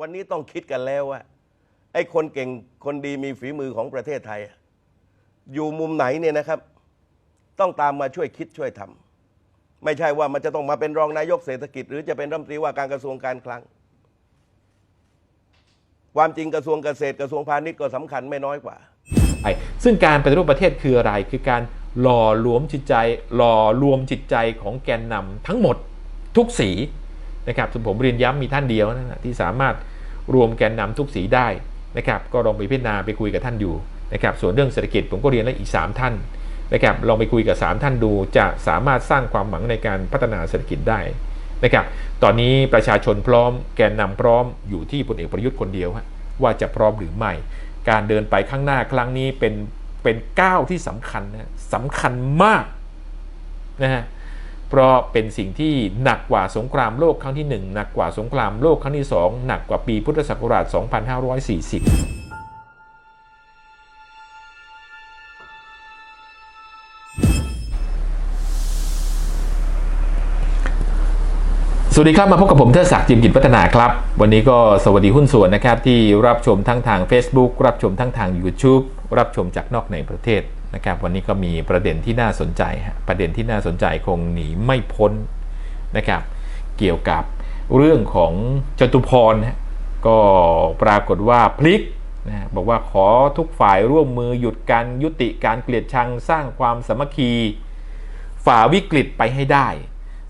วันนี้ต้องคิดกันแล้วว่าไอ้คนเก่งคนดีมีฝีมือของประเทศไทย อยู่มุมไหนเนี่ยนะครับ ต้องตามมาช่วยคิดช่วยทำไม่ใช่ว่ามันจะต้องมาเป็นรองนายกเศรษฐกิจ หรือจะเป็นรัฐมนตรีว่าการกระทรวงการคลัง ความจริงกระทรวงเกษตรกระทรวงพาณิชย์ก็สำคัญไม่น้อยกว่าไอ้ซึ่งการปฏิรูปประเทศคืออะไร คือการหล่อหลวมจิตใจ หล่อรวมจิตใจของแกนนำทั้งหมดทุกสี นะครับซึ่งผมเรียนย้ำมีท่านเดียวนะฮะที่สามารถรวมแกนนำทุกสีได้นะครับก็ลองไปพิจารณาไปคุยกับท่านอยู่นะครับส่วนเรื่องเศรษฐกิจผมก็เรียนแล้วอีก 3 ท่านนะครับลองไปคุยกับ 3 ท่านดูจะสามารถสร้างความหวังในการพัฒนาเศรษฐกิจได้นะครับตอนนี้ประชาชนพร้อมแกนนำพร้อมอยู่ที่พลเอกประยุทธ์คนเดียวฮะว่าจะพร้อมหรือไม่ การเดินไปข้างหน้าครั้งนี้เป็นเป็นก้าวที่สำคัญนะสำคัญมากนะฮะ เพราะเป็นสิ่งที่หนักกว่าสงครามโลกครั้งที่ 1 หนักกว่าสงครามโลกครั้งที่ 2 หนักกว่าปีพุทธศักราช 2540สวัสดีครับ มาพบกับผมเทิดศักดิ์จิมกิจพัฒนาครับ วันนี้ก็สวัสดีหุ้นส่วนนะครับ ที่รับชมทั้งทาง Facebook รับชมทั้งทาง YouTube รับชมจากนอกในประเทศ นะครับวันนี้ก็มีประเด็นที่น่าสนใจ ประเด็นที่น่าสนใจคงหนีไม่พ้นนะครับ เกี่ยวกับเรื่องของจตุพรนะก็ปรากฏว่าพลิกนะบอกว่าขอทุกฝ่ายร่วมมือหยุดการยุติการเกลียดชังสร้างความสามัคคี ฝ่าวิกฤตไปให้ได้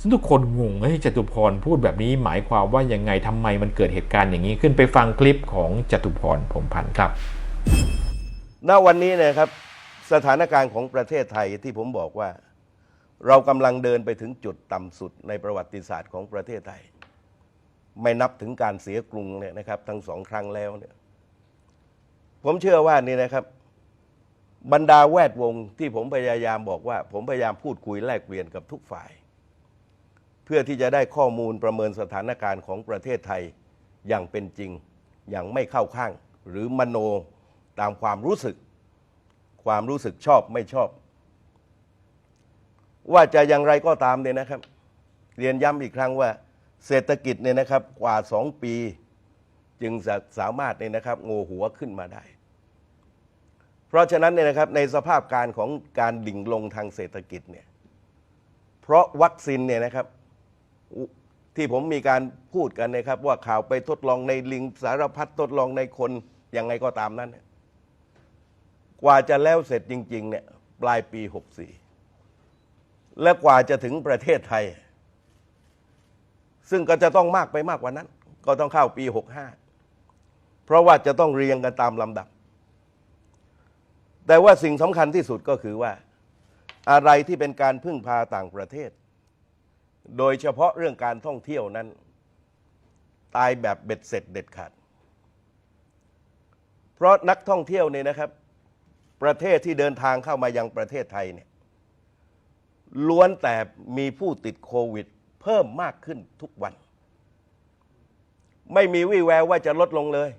ซึ่งทุกคนงงเฮ้ยจตุพรพูดแบบนี้หมายความว่ายังไงทำไมมันเกิดเหตุการณ์อย่างนี้ขึ้นไปฟังคลิปของจตุพรพรหมพันธ์ครับ ณวันนี้นะครับ สถานการณ์ของประเทศไทยที่ผมบอกว่า เรากำลังเดินไปถึงจุดต่ำสุดในประวัติศาสตร์ของประเทศไทย ไม่นับถึงการเสียกรุงเนี่ยนะครับทั้งสองครั้งแล้วเนี่ยผมเชื่อว่านี่นะครับ บรรดาแวดวงที่ผมพยายามบอกว่า ผมพยายามพูดคุยแลกเปลี่ยนกับทุกฝ่าย เพื่อที่จะได้ข้อมูลประเมินสถานการณ์ของประเทศไทยอย่างเป็นจริง อย่างไม่เข้าข้าง หรือมโนตามความรู้สึก ความรู้สึกชอบไม่ชอบ ว่าจะอย่างไรก็ตามเนี่ยนะครับ เรียนย้ำอีกครั้งว่า เศรษฐกิจเนี่ยนะครับกว่าสองปี จึงจะสามารถเนี่ยนะครับโงหัวขึ้นมาได้ เพราะฉะนั้นเนี่ยนะครับในสภาพการของการดิ่งลงทางเศรษฐกิจเนี่ยเพราะวัคซีนเนี่ยนะครับที่ผมมีการพูดกันนะครับ ว่าข่าวไปทดลองในลิงสารพัดทดลองในคนยังไงก็ตามนั้นเนี่ย กว่าจะแล้วเสร็จจริง ๆ เนี่ยปลายปี 64 และกว่าจะถึงประเทศไทย ซึ่งก็จะต้องมากไปมากกว่านั้น ก็ต้องเข้าปี 65 เพราะว่าจะต้องเรียงกันตามลำดับ แต่ว่าสิ่งสำคัญที่สุดก็คือว่า อะไรที่เป็นการพึ่งพาต่างประเทศ โดยเฉพาะเรื่องการท่องเที่ยวนั้น ตายแบบเบ็ดเสร็จเด็ดขาด เพราะนักท่องเที่ยวเนี่ยนะครับ ประเทศที่เดินทางเข้ามายังประเทศไทยเนี่ยล้วนแต่มีผู้ติดโควิด เพิ่มมากขึ้นทุกวัน ไม่มีวี่แววว่าจะลดลงเลย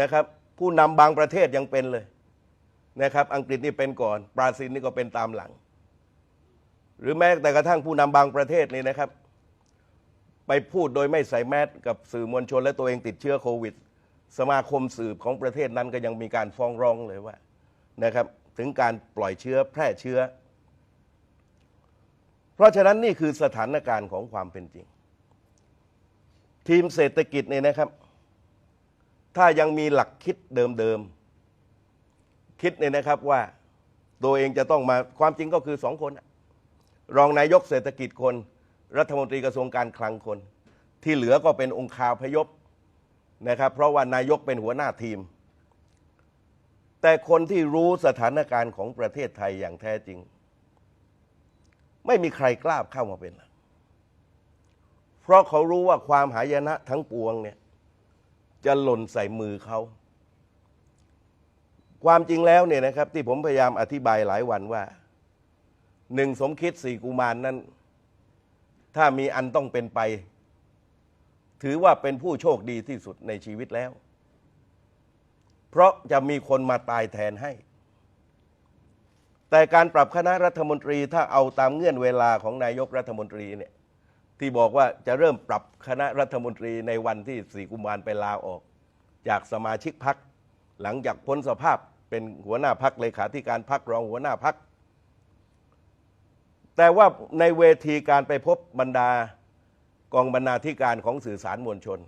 นะครับ ผู้นำบางประเทศยังเป็นเลยนะครับ อังกฤษนี่เป็นก่อนบราซิลนี่ก็เป็นตามหลัง หรือแม้แต่กระทั่งผู้นำบางประเทศนี่นะครับ ไปพูดโดยไม่ใส่แมสกับสื่อมวลชนและตัวเองติดเชื้อโควิด สมาคมสืบของประเทศนั้นก็ยังมีการฟ้องร้องเลยว่า นะครับถึงการปล่อยเชื้อแพร่เชื้อ เพราะฉะนั้นนี่คือสถานการณ์ของความเป็นจริง ทีมเศรษฐกิจเนี่ยนะครับ ถ้ายังมีหลักคิดเดิมๆคิดเนี่ยนะครับว่าตัวเองจะต้องมาความจริงก็คือสองคน รองนายกเศรษฐกิจคน รัฐมนตรีกระทรวงการคลังคน ที่เหลือก็เป็นองค์คาพยพนะครับ เพราะว่านายกเป็นหัวหน้าทีม แต่คนที่รู้สถานการณ์ของประเทศไทยอย่างแท้จริง ไม่มีใครกล้าเข้ามาเป็น เพราะเขารู้ว่าความหายนะทั้งปวงเนี่ย จะหล่นใส่มือเขา ความจริงแล้วเนี่ยนะครับ ที่ผมพยายามอธิบายหลายวันว่าหนึ่งสมคิดสี่กุมารนนั้น ถ้ามีอันต้องเป็นไป ถือว่าเป็นผู้โชคดีที่สุดในชีวิตแล้ว เพราะจะมีคนมาตายแทนให้ แต่การปรับคณะรัฐมนตรีถ้าเอาตามเงื่อนเวลาของนายกรัฐมนตรีเนี่ยที่บอกว่าจะเริ่มปรับคณะรัฐมนตรีในวันที่สี่กุมภาพันธ์ไปลาออก จากสมาชิกพักหลังจากพ้นสภาพเป็นหัวหน้าพักเลขาธิการพักรองหัวหน้าพัก แต่ว่าในเวทีการไปพบบรรดากองบรรณาธิการของสื่อสารมวลชน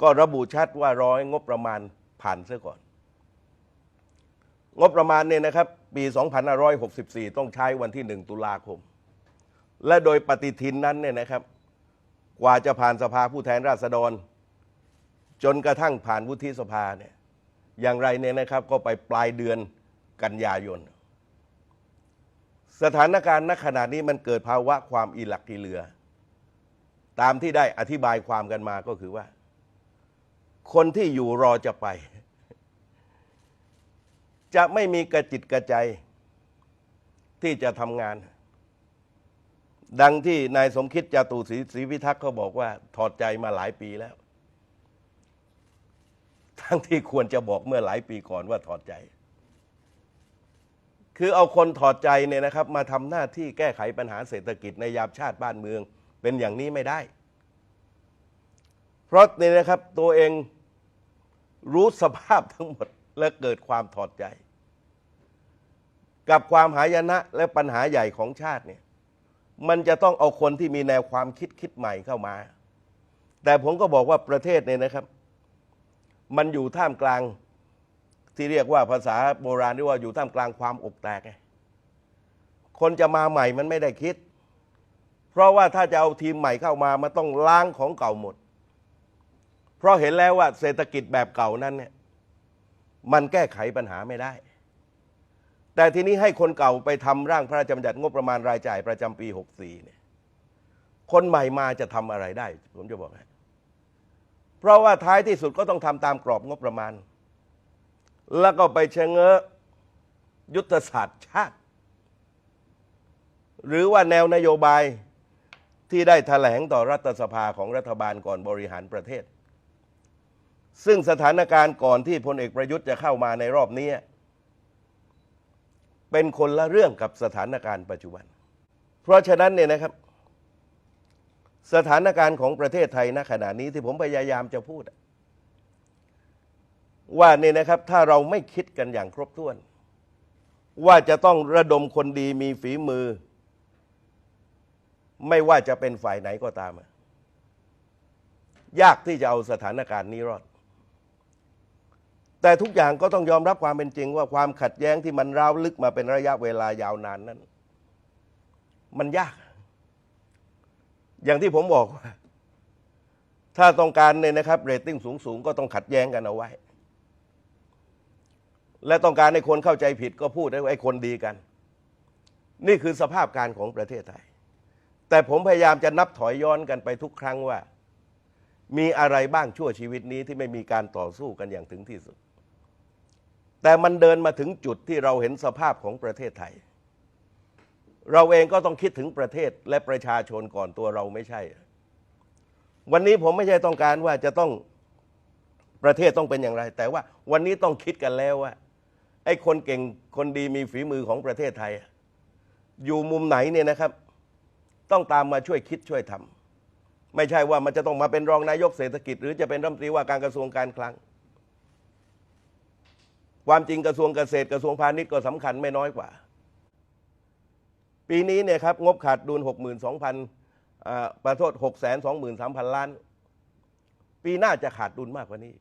ก็ระบุชัดว่าร้อยงบประมาณ ผ่านซะก่อน งบประมาณเนี่ยนะครับ ปี 2564 ต้องใช้วันที่ 1 ตุลาคม และโดยปฏิทินนั้นเนี่ยนะครับ กว่าจะผ่านสภาผู้แทนราษฎร จนกระทั่งผ่านวุฒิสภาเนี่ยอย่างไรเนี่ยนะครับก็ไปปลายเดือนกันยายน สถานการณ์ณขณะนี้มันเกิดภาวะความอีหลักอีเหลือ ตามที่ได้อธิบายความกันมาก็คือว่า คนที่อยู่รอจะไป จะไม่มีกระจิตกระใจ ที่จะทำงาน ดังที่นายสมคิดจาตุศรีศรีพิทักษ์เขาบอกว่า ถอดใจมาหลายปีแล้ว ทั้งที่ควรจะบอกเมื่อหลายปีก่อนว่าถอดใจ คือเอาคนถอดใจเนี่ยนะครับ มาทำหน้าที่แก้ไขปัญหาเศรษฐกิจในยามชาติบ้านเมือง เป็นอย่างนี้ไม่ได้ เพราะเนี่ยนะครับตัวเองรู้สภาพทั้งหมด และเกิดความถอดใจ กับความหายนะและปัญหาใหญ่ของชาติเนี่ยมันจะต้องเอาคนที่มีแนวความคิดคิดใหม่เข้ามา แต่ผมก็บอกว่าประเทศเนี่ยนะครับ มันอยู่ท่ามกลางที่เรียกว่าภาษาโบราณเรียกว่าอยู่ท่ามกลางความอกแตกไงคนจะมาใหม่มันไม่ได้คิด เพราะว่าถ้าจะเอาทีมใหม่เข้ามามันต้องล้างของเก่าหมด เพราะเห็นแล้วว่าเศรษฐกิจแบบเก่านั้นเนี่ย มันแก้ไขปัญหาไม่ได้ แต่ทีนี้ให้คนเก่าไปทำร่างพระราชบัญญัติงบประมาณรายจ่ายประจำปี 64 เนี่ย คนใหม่มาจะทำอะไรได้ ผมจะบอกให้เพราะว่าท้ายที่สุดก็ต้องทำตามกรอบงบประมาณ แล้วก็ไปเชงเงอยุทธศาสตร์ชาติ หรือว่าแนวนโยบายที่ได้แถลงต่อรัฐสภาของรัฐบาลก่อนบริหารประเทศ ซึ่งสถานการณ์ก่อนที่พลเอกประยุทธ์จะเข้ามาในรอบนี้ เป็นคนละเรื่องกับสถานการณ์ปัจจุบัน เพราะฉะนั้นเนี่ยนะครับ สถานการณ์ของประเทศไทยณขณะนี้ที่ผมพยายามจะพูด ว่าเนี่ยนะครับถ้าเราไม่คิดกันอย่างครบถ้วน ว่าจะต้องระดมคนดีมีฝีมือ ไม่ว่าจะเป็นฝ่ายไหนก็ตามยากที่จะเอาสถานการณ์นี้รอด แต่ทุกอย่างก็ต้องยอมรับความเป็นจริงว่าความขัดแย้งที่มันร้าวลึกมาเป็นระยะเวลายาวนานนั้น มันยาก อย่างที่ผมบอกว่า ถ้าต้องการเนี่ยนะครับเรตติ้งสูงๆ ก็ต้องขัดแย้งกันเอาไว้ และต้องการให้คนเข้าใจผิดก็พูดให้คนดีกัน นี่คือสภาพการของประเทศไทย แต่ผมพยายามจะนับถอยย้อนกันไปทุกครั้งว่ามีอะไรบ้างชั่วชีวิตนี้ที่ไม่มีการต่อสู้กันอย่างถึงที่สุด แต่มันเดินมาถึงจุดที่เราเห็นสภาพของประเทศไทย เราเองก็ต้องคิดถึงประเทศและประชาชนก่อนตัวเราไม่ใช่ วันนี้ผมไม่ใช่ต้องการว่าจะต้องประเทศต้องเป็นอย่างไร แต่ว่าวันนี้ต้องคิดกันแล้วว่าไอ้คนเก่งคนดีมีฝีมือของประเทศไทย อยู่มุมไหนเนี่ยนะครับ ต้องตามมาช่วยคิดช่วยทำไม่ใช่ว่ามันจะต้องมาเป็นรองนายกเศรษฐกิจ หรือจะเป็นรัฐมนตรีว่าการกระทรวงการคลัง ความจริงกระทรวงเกษตรกระทรวงพาณิชย์ก็สำคัญไม่น้อยกว่า ปีนี้เนี่ยครับงบขาดดุล 62,000อ่าประโทษ 623,000 ล้าน ปีหน้าจะขาดดุลมากกว่านี้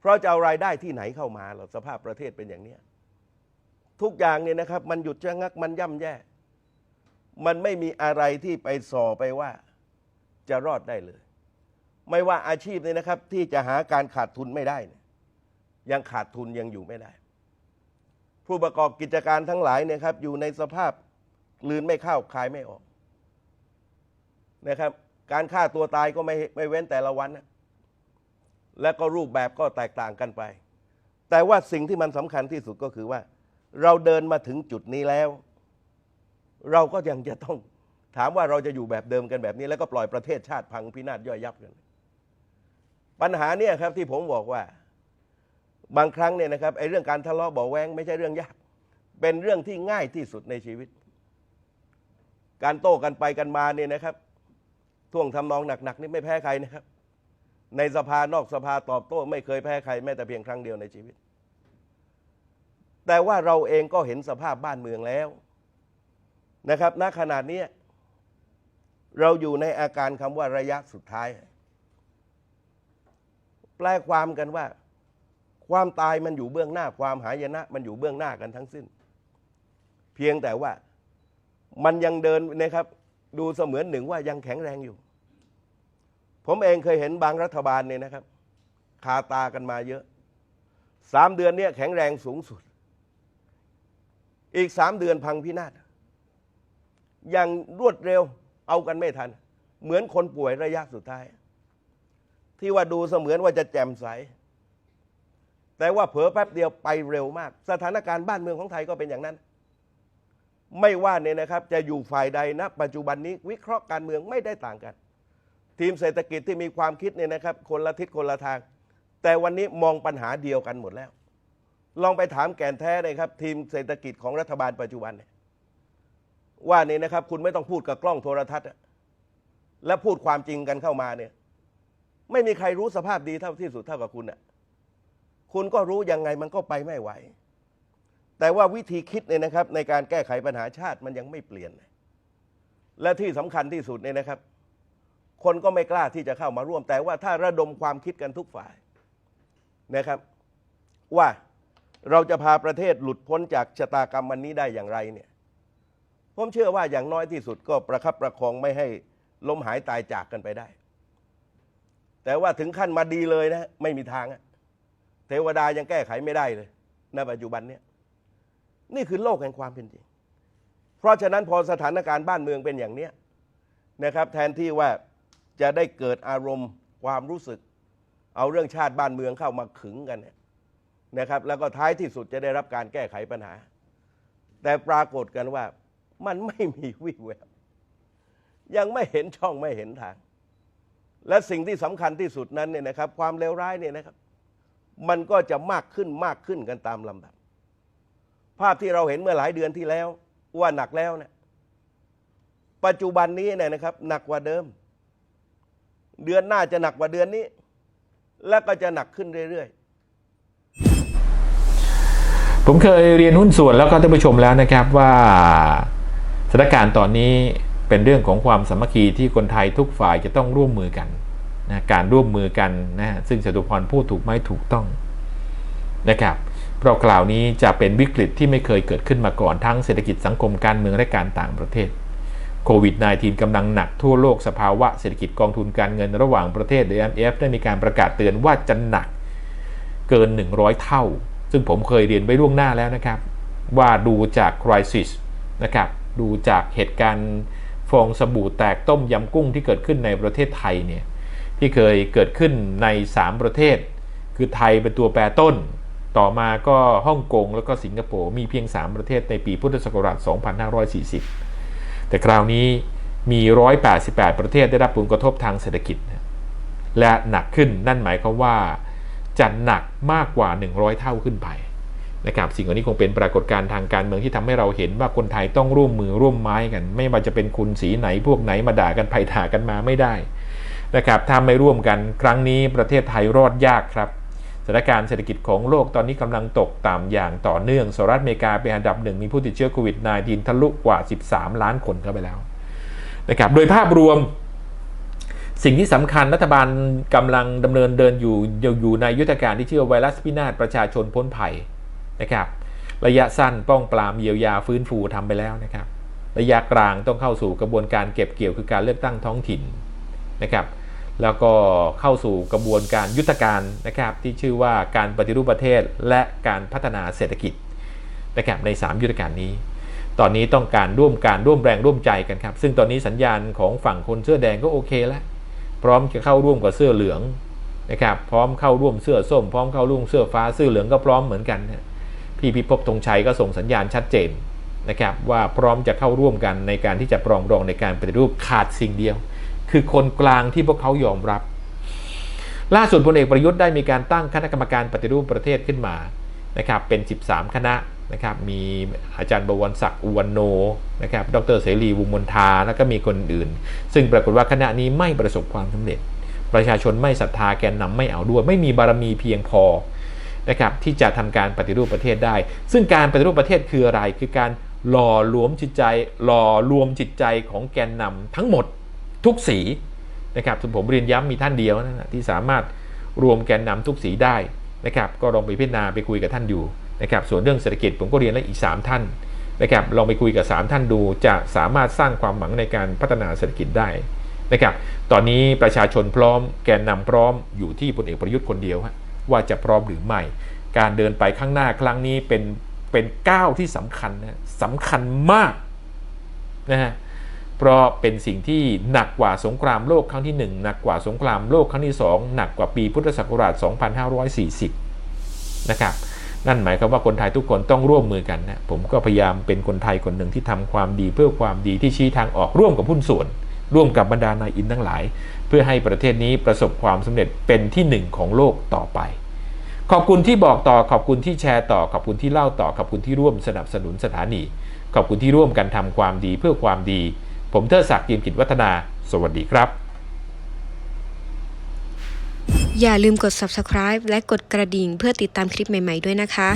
เพราะจะเอารายได้ที่ไหนเข้ามาเราสภาพประเทศเป็นอย่างนี้ทุกอย่างเนี่ยนะครับ มันหยุดชะงักมันย่ำแย่ มันไม่มีอะไรที่ไปส่อไปว่าจะรอดได้เลย ไม่ว่าอาชีพเนี่ยนะครับที่จะหาการขาดทุนไม่ได้ ยังขาดทุนยังอยู่ไม่ได้ ผู้ประกอบกิจการทั้งหลายเนี่ยครับ อยู่ในสภาพลืนไม่เข้าคายไม่ออกนะครับ การฆ่าตัวตายก็ไม่ไม่เว้นแต่ละวันนะและก็รูปแบบก็แตกต่างกันไป แต่ว่าสิ่งที่มันสำคัญที่สุดก็คือว่า เราเดินมาถึงจุดนี้แล้ว เราก็ยังจะต้องถามว่าเราจะอยู่แบบเดิมกันแบบนี้ แล้วก็ปล่อยประเทศชาติพังพินาศย่อยยับกันปัญหาเนี่ยครับที่ผมบอกว่า บางครั้งเนี่ยนะครับไอ้เรื่องการทะเลาะเบาะแวงไม่ใช่เรื่องยาก เป็นเรื่องที่ง่ายที่สุดในชีวิต การโต้กันไปกันมาเนี่ยนะครับท่วงทำนองหนักๆนี่ไม่แพ้ใครนะครับ ในสภานอกสภาตอบโต้ ไม่เคยแพ้ใครแม้แต่เพียงครั้งเดียวในชีวิต แต่ว่าเราเองก็เห็นสภาพบ้านเมืองแล้วนะครับณขนาดเนี้ยเราอยู่ในอาการคำว่าระยะสุดท้าย แปลความกันว่า ความตายมันอยู่เบื้องหน้า ความหายนะ มันอยู่เบื้องหน้ากันทั้งสิ้น เพียงแต่ว่ามันยังเดินนะครับ ดูเสมือนหนึ่งว่ายังแข็งแรงอยู่ ผมเองเคยเห็นบางรัฐบาลเนี่ยนะครับคาตากันมาเยอะสามเดือนเนี่ยแข็งแรงสูงสุด อีกสามเดือนพังพินาศอย่างรวดเร็วเอากันไม่ทัน เหมือนคนป่วยระยะสุดท้าย ที่ว่าดูเสมือนว่าจะแจ่มใส แต่ว่าเผลอแป๊บเดียวไปเร็วมาก สถานการณ์บ้านเมืองของไทยก็เป็นอย่างนั้น ไม่ว่าเนี่ยนะครับจะอยู่ฝ่ายใดนะปัจจุบันนี้วิเคราะห์การเมืองไม่ได้ต่างกัน ทีมเศรษฐกิจที่มีความคิดเนี่ยนะครับ คนละทิศคนละทาง แต่วันนี้มองปัญหาเดียวกันหมดแล้ว ลองไปถามแก่นแท้เลยครับทีมเศรษฐกิจของรัฐบาลปัจจุบันเนี่ยว่านี่นะครับ คุณไม่ต้องพูดกับกล้องโทรทัศน์ และพูดความจริงกันเข้ามาเนี่ย ไม่มีใครรู้สภาพดีเท่าที่สุดเท่ากับคุณอะ คุณก็รู้ยังไงมันก็ไปไม่ไหว แต่ว่าวิธีคิดเนี่ยนะครับ ในการแก้ไขปัญหาชาติมันยังไม่เปลี่ยน และที่สำคัญที่สุดเนี่ยนะครับ คนก็ไม่กล้าที่จะเข้ามาร่วม แต่ว่าถ้าระดมความคิดกันทุกฝ่ายนะครับ ว่าเราจะพาประเทศหลุดพ้นจากชะตากรรมวันนี้ได้อย่างไรเนี่ยผมเชื่อว่าอย่างน้อยที่สุดก็ประคับประคองไม่ให้ล้มหายตายจากกันไปได้ แต่ว่าถึงขั้นมาดีเลยนะ ไม่มีทางอะ เทวดายังแก้ไขไม่ได้เลยณปัจจุบันเนี้ยนี่คือโลกแห่งความเป็นจริง เพราะฉะนั้นพอสถานการณ์บ้านเมืองเป็นอย่างเนี้ยนะครับ แทนที่ว่าจะได้เกิดอารมณ์ความรู้สึก เอาเรื่องชาติบ้านเมืองเข้ามาขึงกันเนี่ยนะครับ แล้วก็ท้ายที่สุดจะได้รับการแก้ไขปัญหา แต่ปรากฏกันว่ามันไม่มีวี่แววยังไม่เห็นช่องไม่เห็นทาง และสิ่งที่สำคัญที่สุดนั้นเนี่ยนะครับ ความเลวร้ายเนี่ยนะครับ มันก็จะมากขึ้นมากขึ้นกันตามลำดับ ภาพที่เราเห็นเมื่อหลายเดือนที่แล้ว ว่าหนักแล้วเนี่ยปัจจุบันนี้เนี่ยนะครับ หนักกว่าเดิม เดือนหน้าจะหนักกว่าเดือนนี้ และก็จะหนักขึ้นเรื่อยๆ ผมเคยเรียนหุ้นส่วนแล้วก็ท่านผู้ชมแล้วนะครับว่าสถานการณ์ตอนนี้เป็นเรื่องของความสามัคคีที่คนไทยทุกฝ่ายจะต้องร่วมมือกัน นะการร่วมมือกันนะซึ่งจตุพรพูดถูกไหมถูกต้องนะครับเพราะคราวนี้จะเป็นวิกฤตที่ไม่เคยเกิดขึ้นมาก่อนทั้งเศรษฐกิจสังคมการเมืองและการต่างประเทศโควิด -19 กำลังหนักทั่วโลกสภาวะเศรษฐกิจกองทุนการเงินระหว่างประเทศหรือ IMF ได้มีการประกาศเตือนว่าจะหนักเกิน 100 เท่า ซึ่งผมเคยเรียนไว้ล่วงหน้าแล้วนะครับ ว่าดูจาก crisis นะครับดูจากเหตุการณ์ฟองสบู่แตกต้มยำกุ้งที่เกิดขึ้นในประเทศไทยเนี่ย ที่เคยเกิดขึ้นใน 3 ประเทศ คือไทยเป็นตัวแปรต้น ต่อมาก็ฮ่องกงแล้วก็สิงคโปร์มีเพียง 3 ประเทศในปีพุทธศักราช 2540 แต่คราวนี้มี 188 ประเทศได้รับผลกระทบทางเศรษฐกิจ และหนักขึ้นนั่นหมายความว่าจะหนักมากกว่า 100 เท่าขึ้นไปนะครับสิ่งเหล่านี้คงเป็นปรากฏการณ์ทางการเมืองที่ทำให้เราเห็นว่าคนไทยต้องร่วมมือร่วมไม้กัน ไม่ว่าจะเป็นคุณสีไหนพวกไหนมาด่ากันไผ่ด่ากันมาไม่ได้ นะครับถ้าไม่ร่วมกันครั้งนี้ประเทศไทยรอดยากครับสถานการณ์เศรษฐกิจของโลกตอนนี้กำลังตกต่ำอย่างต่อเนื่องสหรัฐอเมริกาเป็นอันดับหนึ่งมีผู้ติดเชื้อโควิด -19 ทะลุกว่า 13 ล้านคนเข้าไปแล้วนะครับโดยภาพรวมสิ่งที่สำคัญรัฐบาลกำลังดำเนินเดินอยู่อยู่ในยุทธการที่ชื่อไวรัสพินาศประชาชนพ้นภัยนะครับ ระยะสั้นป้องปรามเยียวยาฟื้นฟูทำไปแล้วนะครับ ระยะกลางต้องเข้าสู่กระบวนการเก็บเกี่ยวคือการเลือกตั้งท้องถิ่นนะครับ แล้วก็เข้าสู่กระบวนการยุทธการนะครับที่ชื่อว่าการปฏิรูปประเทศและการพัฒนาเศรษฐกิจนะครับใน 3 ยุทธการนี้ ตอนนี้ต้องการร่วมการร่วมแรงร่วมใจกันครับ ซึ่งตอนนี้สัญญาณของฝั่งคนเสื้อแดงก็โอเคแล้วพร้อมจะเข้าร่วมกับเสื้อเหลืองนะครับพร้อมเข้าร่วมเสื้อส้ม พร้อมเข้าร่วมเสื้อฟ้าเสื้อเหลืองก็พร้อมเหมือนกัน พี่พิภพธงชัยก็ส่งสัญญาณชัดเจนนะครับว่าพร้อมจะเข้าร่วมกันในการที่จะปรองดองในการปฏิรูปขาดสิ่งเดียว คือคนกลางที่พวกเขายอมรับ ล่าสุดพลเอกประยุทธ์ได้มีการตั้งคณะกรรมการปฏิรูปประเทศขึ้นมานะครับเป็น 13 คณะนะครับมีอาจารย์บวรศักดิ์อุวันโนนะครับดรเสรีวงมนทาแล้วก็มีคนอื่น ซึ่งปรากฏว่าคณะนี้ไม่ประสบความสำเร็จ ประชาชนไม่ศรัทธาแกนนำไม่เอาด้วย ไม่มีบารมีเพียงพอนะครับที่จะทำการปฏิรูปประเทศได้ ซึ่งการปฏิรูปประเทศคืออะไรคือการหล่อหลวมจิตใจหล่อรวมจิตใจของแกนนำทั้งหมด ทุกสีนะครับผมเรียนย้ำมีท่านเดียวนะฮะที่สามารถรวมแกนนำทุกสีได้นะครับ ก็ลองไปพิจารณาไปคุยกับท่านอยู่นะครับส่วนเรื่องเศรษฐกิจผมก็เรียนแล้วอีก 3 ท่านนะครับลองไปคุยกับ 3 ท่านดูจะสามารถสร้างความหวังในการพัฒนาเศรษฐกิจได้นะครับตอนนี้ประชาชนพร้อม แกนนำพร้อมอยู่ที่พลเอกประยุทธ์คนเดียวฮะว่าจะพร้อมหรือไม่ การเดินไปข้างหน้าครั้งนี้เป็นเป็นก้าวที่สำคัญนะสำคัญมากนะฮะ เพราะเป็นสิ่งที่หนักกว่าสงครามโลกครั้งที่ 1 หนักกว่าสงครามโลกครั้งที่ 2 หนักกว่าปีพุทธศักราช 2540 นะครับ นั่นหมายความว่าคนไทยทุกคนต้องร่วมมือกันนะ ผมก็พยายามเป็นคนไทยคนหนึ่งที่ทำความดีเพื่อความดีที่ชี้ทางออกร่วมกับหุ้นส่วน ร่วมกับบรรดานายอินทั้งหลาย เพื่อให้ประเทศนี้ประสบความสำเร็จเป็นที่หนึ่งของโลกต่อไป ขอบคุณที่บอกต่อ ขอบคุณที่แชร์ต่อ ขอบคุณที่เล่าต่อ ขอบคุณที่ร่วมสนับสนุนสถานี ขอบคุณที่ร่วมกันทำความดีเพื่อความดี ผมเทิดศักดิ์ยิมกิจวัฒนา สวัสดีครับ อย่าลืมกด subscribe และกดกระดิ่งเพื่อติดตามคลิปใหม่ ๆ ด้วยนะคะ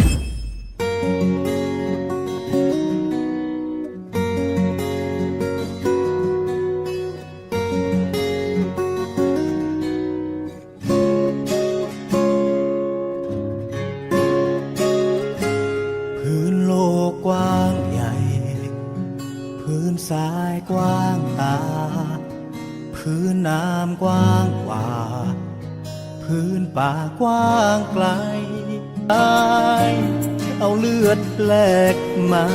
กว้างไกลตายเอาเลือดแปลกมา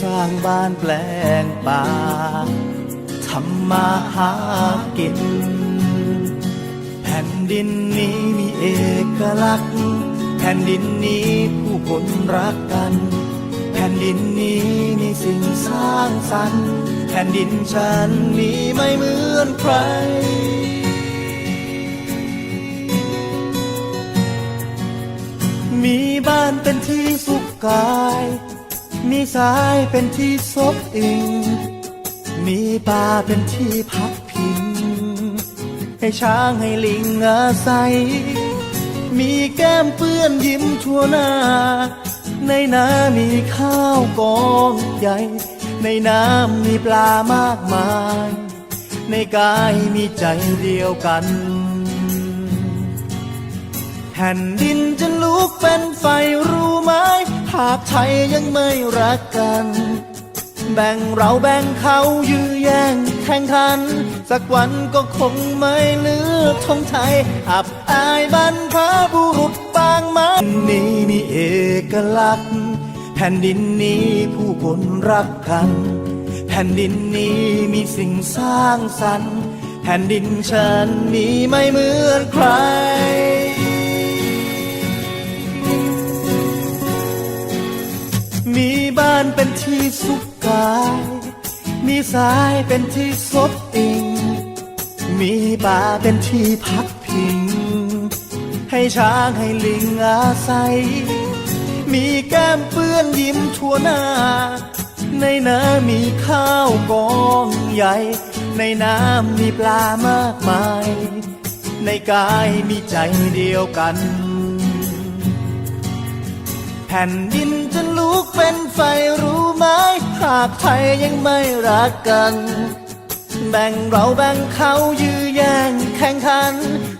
สร้างบ้านแปลงป่าทำมาหากิน แผ่นดินนี้มีเอกลักษณ์ แผ่นดินนี้ผู้คนรักกัน แผ่นดินนี้มีสิ่งสร้างสรรค์ แผ่นดินฉันมีไม่เหมือนใคร มีบ้านเป็นที่สุขกาย มีสายเป็นที่ซบอิง มีป่าเป็นที่พักพิง ให้ช้างให้ลิงอาศัย มีแก้มเปื้อนยิ้มทั่วหน้า ในน้ำมีข้าวกองใหญ่ ในน้ำมีปลามากมาย ในกายมีใจเดียวกัน แผ่นดิน ลุกเป็นไฟรู้ไหม หากไทยยังไม่รักกัน แบ่งเราแบ่งเขายื้อแย่งแข่งขัน สักวันก็คงไม่เหลือทงไทย อับอายบรรพบุรุษปางมานี้มีเอกลักษณ์ แผ่นดินนี้ผู้คนรักกัน แผ่นดินนี้มีสิ่งสร้างสรรค์ แผ่นดินฉันมีไม่เหมือนใคร เป็นที่สุขกาย มีสายเป็นที่ซบอิง มีป่าเป็นที่พักพิง ให้ช้างให้ลิงอาศัย มีแก้มเปื้อนยิ้มทั่วหน้า ในน้ำมีข้าวกองใหญ่ ในน้ำมีปลามากมาย ในกายมีใจเดียวกันแผ่นดินจะลุกเป็นไฟากไทยยังไม่รักกัน แบ่งเราแบ่งเขายื้อแย่งแข่งขัน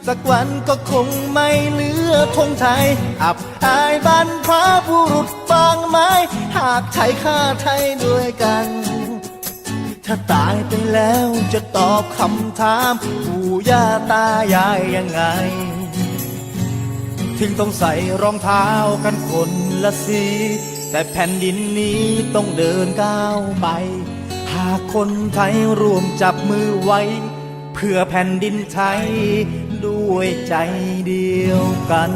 สักวันก็คงไม่เหลือธงไทย อับอายบรรพบุรุษบางไม้ หากไทยฆ่าไทยด้วยกัน ถ้าตายไปแล้วจะตอบคำถามปู่ย่าตายายยังไงถึงต้องใส่รองเท้ากันคนละสี แต่แผ่นดินนี้ต้องเดินก้าวไป หากคนไทยรวมจับมือไว้ เพื่อแผ่นดินไทยด้วยใจเดียวกัน